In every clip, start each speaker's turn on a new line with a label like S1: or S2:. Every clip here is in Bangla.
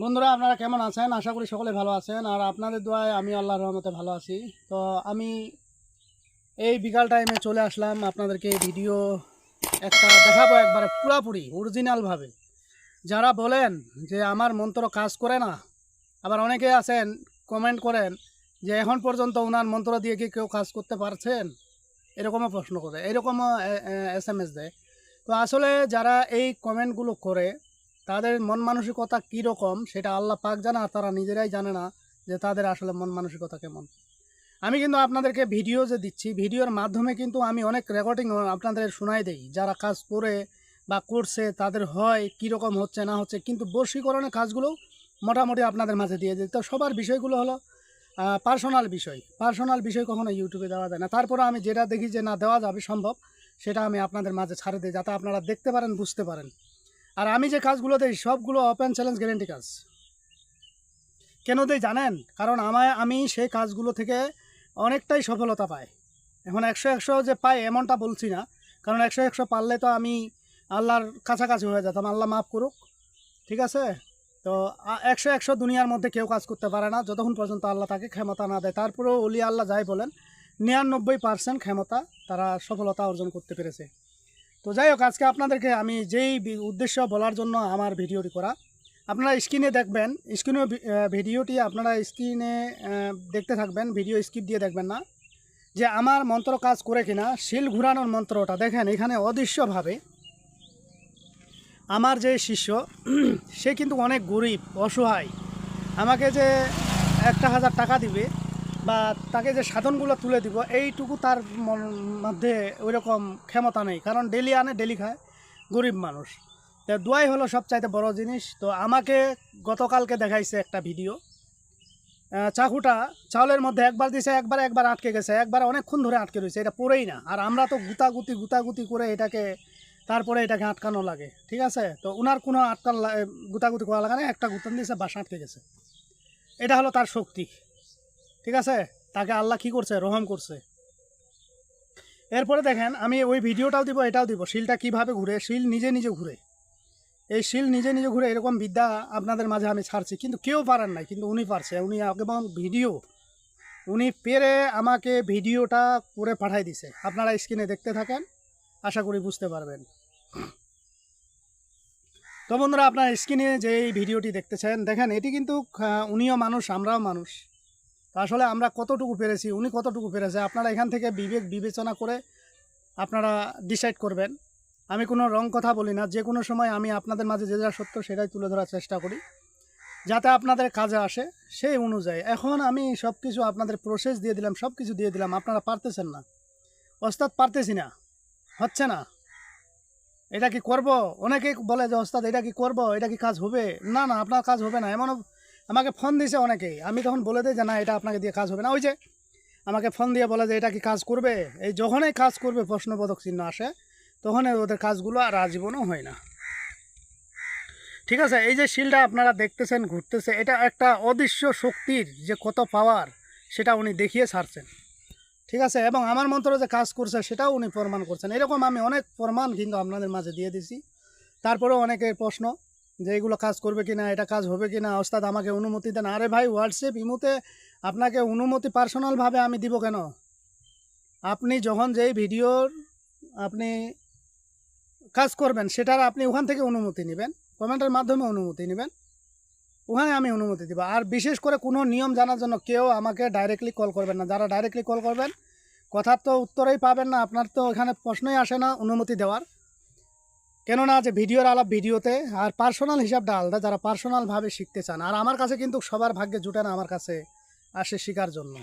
S1: বন্ধুরা, আপনারা কেমন আছেন? আশা করি সকলে ভালো আছেন। আর আপনাদের দোয়ায় আমি আল্লাহ রহমতে ভালো আছি। তো আমি এই বিকাল টাইমে চলে আসলাম আপনাদেরকে ভিডিও একটা দেখাবো একবারে পুরাপুরি অরিজিনালভাবে যারা বলেন যে আমার মন্ত্র কাজ করে না, আবার অনেকে আছেন কমেন্ট করেন যে এখন পর্যন্ত ওনার মন্ত্র দিয়ে কি কেউ কাজ করতে পারছেন? এরকমও প্রশ্ন করে, এরকমও এস এম এস দেয়। তো আসলে যারা এই কমেন্টগুলো করে তাদের মন মানসিকতা কীরকম সেটা আল্লাহ পাক জানে তারা নিজেরাই জানে না যে তাদের আসলে মন মানসিকতা কেমন। আমি কিন্তু আপনাদেরকে ভিডিও যে দিচ্ছি, ভিডিওর মাধ্যমে কিন্তু আমি অনেক রেকর্ডিং আপনাদের শোনাই দেই। যারা কাজ করে বা করছে, তাদের হয় কীরকম হচ্ছে, না হচ্ছে, কিন্তু বশীকরণের কাজগুলো মোটামুটি আপনাদের মাঝে দিয়ে দিই। তো সবার বিষয়গুলো হলো পার্সোনাল বিষয়। পার্সোনাল বিষয় কখনো ইউটিউবে দেওয়া যায় না। তারপরে আমি যেটা দেখি যে না, দেওয়া যাবে, সম্ভব, সেটা আমি আপনাদের মাঝে ছাড়ে দিই, যাতে আপনারা দেখতে পারেন, বুঝতে পারেন। আর আমি যে কাজগুলো দিই, সবগুলো ওপেন চ্যালেঞ্জ গ্যারেন্টি কাজ। কেন দেই জানেন? কারণ আমায়, আমি সেই কাজগুলো থেকে অনেকটাই সফলতা পাই। এখন একশো একশো যে পাই, এমনটা বলছি না। কারণ একশো একশো পারলে তো আমি আল্লাহর কাছাকাছি হয়ে যেতাম। আল্লাহ মাফ করুক। ঠিক আছে? তো একশো একশো দুনিয়ার মধ্যে কেউ কাজ করতে পারে না। যতক্ষণ পর্যন্ত আল্লাহ তাকে ক্ষমতা না দেয়, তারপরেও অলি আল্লাহ যাই বলেন, নিরানব্বই পার্সেন্ট ক্ষমতা তারা সফলতা অর্জন করতে পেরেছে। তো যাই হোক, আজকে আপনাদেরকে আমি যেই উদ্দেশ্য বলার জন্য আমার ভিডিওটি করা, আপনারা স্ক্রিনে দেখবেন, স্ক্রিনে ভিডিওটি আপনারা স্ক্রিনে দেখতে থাকবেন, ভিডিও স্কিপ দিয়ে দেখবেন না, যে আমার মন্ত্র কাজ করে কিনা, শিল ঘুরানোর মন্ত্রটা দেখেন, এখানে অদৃশ্যভাবে আমার যে শিষ্য, সে কিন্তু অনেক গরিব, অসহায়, আমাকে যে একটা হাজার টাকা দিবে বা তাকে যে সাধনগুলো তুলে দিব, এইটুকু তার মধ্যে ওই রকম ক্ষমতা নেই। কারণ ডেলি আনে ডেলি খায়। গরিব মানুষ। তো দোয়াই হলো সবচাইতে বড় জিনিস। তো আমাকে গতকালকে দেখাইছে একটা ভিডিও। চাকুটা চাউলের মধ্যে একবার দিছে, একবার একবার আটকে গেছে। একবার অনেকক্ষণ ধরে আটকে রয়েছে। এটা পড়েই না। আর আমরা তো গুতাগুতি গুতাগুতি করে এটাকে, তারপরে এটাকে আটকানো লাগে। ঠিক আছে? তো ওনার কোনো আটকান গুতাগুতি করা লাগে না একটা গুতান দিয়েছে বাসা আটকে গেছে। এটা হলো তার শক্তি। ঠিক আছে? তাকে আল্লাহ কি করছে? রহম করছে। এরপরে দেখেন, আমি ওই ভিডিওটাও দিব, এটাও দিব। শিলটা কীভাবে ঘুরে? শিল নিজে নিজে ঘুরে। এই শিল নিজে নিজে ঘুরে এরকম বিদ্যা আপনাদের মাঝে আমি ছাড়ছি। কিন্তু কেউ পারেন নাই, কিন্তু উনি পারছে। উনি এবং ভিডিও, উনি পেরে আমাকে ভিডিওটা করে পাঠাই দিছে। আপনারা স্ক্রিনে দেখতে থাকেন, আশা করি বুঝতে পারবেন। তো বন্ধুরা, আপনার স্ক্রিনে যে এই ভিডিওটি দেখতেছেন দেখেন, এটি কিন্তু উনিও মানুষ, আমরাও মানুষ। তো আসলে আমরা কতটুকু পেরেছি, উনি কতটুকু পেরেছে, আপনারা এখান থেকে বিবেক বিবেচনা করে আপনারা ডিসাইড করবেন। আমি কোনো রং কথা বলি না যে কোনো সময় আমি আপনাদের মাঝে যে যা সত্য সেটাই তুলে ধরার চেষ্টা করি। যাতে আপনাদের কাজে আসে সেই অনুযায়ী। এখন আমি সব কিছু আপনাদের প্রসেস দিয়ে দিলাম সব কিছু দিয়ে দিলাম, আপনারা পারতেছেন না। ওস্তাদ, পারতেছি না। হচ্ছে না। এটা কি করব? অনেকে বলে যে, ওস্তাদ, এটা কি করব? এটা কি কাজ হবে? না না, আপনার কাজ হবে না। এমনও আমাকে ফোন দিয়েছে অনেকেই। আমি তখন বলে দিই যে, না, এটা আপনাকে দিয়ে কাজ হবে না। ওই যে, আমাকে ফোন দিয়ে বলে যে, এটা কি কাজ করবে? এই যখনই কাজ করবে, প্রশ্নবোধক চিহ্ন আসে তখন ওদের কাজগুলো আর আজীবনও হয় না। ঠিক আছে, এই যে শিলটা আপনারা দেখতেছেন, ঘুরতেছে, এটা একটা অদৃশ্য শক্তির যে কত পাওয়ার সেটা উনি দেখিয়ে ছাড়ছেন। ঠিক আছে, এবং আমার মন্ত্র যে কাজ করছে, সেটাও উনি প্রমাণ করছেন। এরকম আমি অনেক প্রমাণ কিন্তু আপনাদের মাঝে দিয়ে দিছি। তারপরেও অনেকের প্রশ্ন যে এগুলো কাজ করবে কি না এটা কাজ হবে কি না ওস্তাদ আমাকে অনুমতি দেন। আরে ভাই হোয়াটসঅ্যাপ ইমুতে আপনাকে অনুমতি পার্সোনালভাবে আমি দিব কেন? আপনি যখন যেই ভিডিওর আপনি কাজ করবেন, সেটার আপনি ওখান থেকে অনুমতি নেবেন, কমেন্টের মাধ্যমে অনুমতি নেবেন, ওখানে আমি অনুমতি দিব। আর বিশেষ করে কোনো নিয়ম জানার জন্য কেউ আমাকে ডাইরেক্টলি কল করবেন না। যারা ডাইরেক্টলি কল করবেন, কথার তো উত্তরেই পাবেন না, আপনার তো এখানে প্রশ্নই আসে না অনুমতি দেওয়ার। কেননা যে ভিডিওর আলাপ ভিডিওতে আর পার্সোনাল হিসাবটা আলাদা, যারা পার্সোনালভাবে শিখতে চান। আর আমার কাছে কিন্তু সবার ভাগ্যে জুটে না আমার কাছে আসে শেখার জন্য।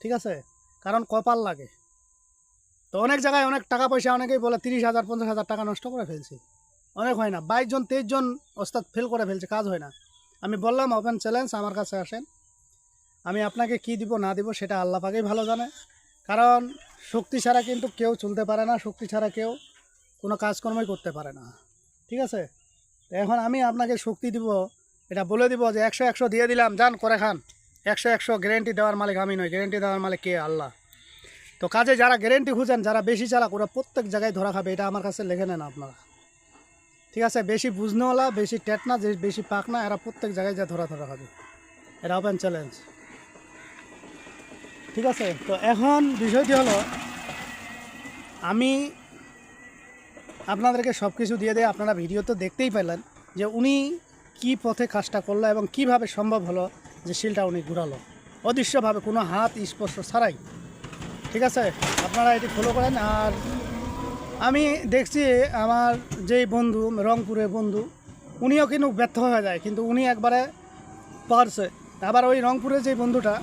S1: ঠিক আছে? কারণ কপাল লাগে। তো অনেক জায়গায় অনেক টাকা পয়সা অনেকেই বলে তিরিশ হাজার, পঞ্চাশ হাজার টাকা নষ্ট করে ফেলছি। অনেক হয় না। বাইশ জন, তেইশ জন ওস্তাদ ফেল করে ফেলছে, কাজ হয় না। আমি বললাম ওপেন চ্যালেঞ্জ আমার কাছে আসেন। আমি আপনাকে কি দিব, না দিব, সেটা আল্লাহ পাকেই ভালো জানে। কারণ শক্তি ছাড়া কিন্তু কেউ চলতে পারে না, শক্তি ছাড়া কেউ কোনো কাজকর্মই করতে পারে না। ঠিক আছে? এখন আমি আপনাকে শক্তি দিব, এটা বলে দিব যে একশো একশো দিয়ে দিলাম, যান, করে খান। একশো একশো গ্যারেন্টি দেওয়ার মালিক আমি নই। গ্যারেন্টি দেওয়ার মালিক কে? আল্লাহ। তো কাজে যারা গ্যারেন্টি খুঁজেন, যারা বেশি চালাক, ওরা প্রত্যেক জায়গায় ধরা খাবে, এটা আমার কাছে লেখে নেন আপনারা। ঠিক আছে? বেশি বুঝনেওয়ালা, বেশি টেট না যে বেশি পাক না এরা প্রত্যেক জায়গায় যা ধরা ধরা হবে এটা ওপেন চ্যালেঞ্জ ঠিক আছে? তো এখন বিষয়টি হলো, আমি আপনাদেরকে সব কিছু দিয়ে দিয়ে আপনারা ভিডিও তো দেখতেই পেলেন যে উনি কি পথে কাজটা করল এবং কীভাবে সম্ভব হলো যে শিলটা উনি ঘুরালো। অদৃশ্যভাবে কোনো হাত স্পর্শ ছাড়াই। ঠিক আছে? আপনারা এটি ফলো করেন আর আমি দেখছি আমার যেই বন্ধু রংপুরের বন্ধু, উনিও কিন্তু ব্যর্থ হয়ে যায়। কিন্তু উনি একবারে পারছে। আবার ওই রংপুরের যে বন্ধুটা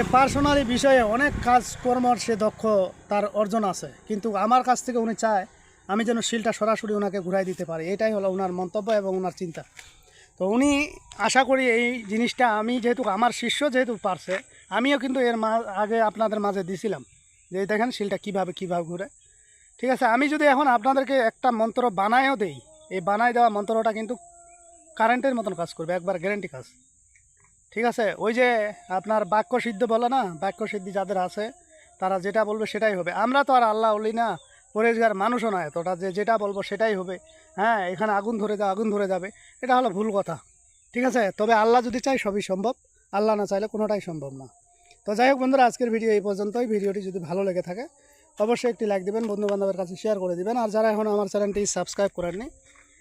S1: সে পার্সোনালি বিষয়ে অনেক কাজ কর্মর সে দক্ষ, তার অর্জন আছে। কিন্তু আমার কাছ থেকে উনি চায়, আমি যেন শিলটা সরাসরি ওনাকে ঘুরাই দিতে পারি। এটাই হলো ওনার মন্তব্য এবং ওনার চিন্তা। তো উনি আশা করি এই জিনিসটা আমি যেহেতু, আমার শিষ্য যেহেতু পারছে, আমিও কিন্তু এর মা, আগে আপনাদের মাঝে দিছিলাম যে দেখেন শিলটা কীভাবে, কীভাবে ঘুরে। ঠিক আছে, আমি যদি এখন আপনাদেরকে একটা মন্ত্র বানায়ও দেই, এই বানায় দেওয়া মন্ত্রটা কিন্তু কারেন্টের মতন কাজ করবে, একবার গ্যারেন্টি কাজ। ঠিক আছে? ওই যে আপনার বাক্য সিদ্ধ বলে না? বাক্য সিদ্ধি যাদের আছে, তারা যেটা বলবে সেটাই হবে। আমরা তো আর আল্লাহ বলি না পরেশগার মানুষও নয় তোটা যে যেটা বলব সেটাই হবে। হ্যাঁ এখানে আগুন ধরে যাবে আগুন ধরে যাবে। এটা হলো ভুল কথা। ঠিক আছে? তবে আল্লাহ যদি চাই সবই সম্ভব। আল্লাহ না চাইলে কোনোটাই সম্ভব না। তো যাই হোক বন্ধুরা, আজকের ভিডিও এই পর্যন্তই। ভিডিওটি যদি ভালো লেগে থাকে, অবশ্যই একটি লাইক দিবেন বন্ধু বান্ধবের কাছে শেয়ার করে দিবেন। আর যারা এখন আমার চ্যানেলটি সাবস্ক্রাইব করেননি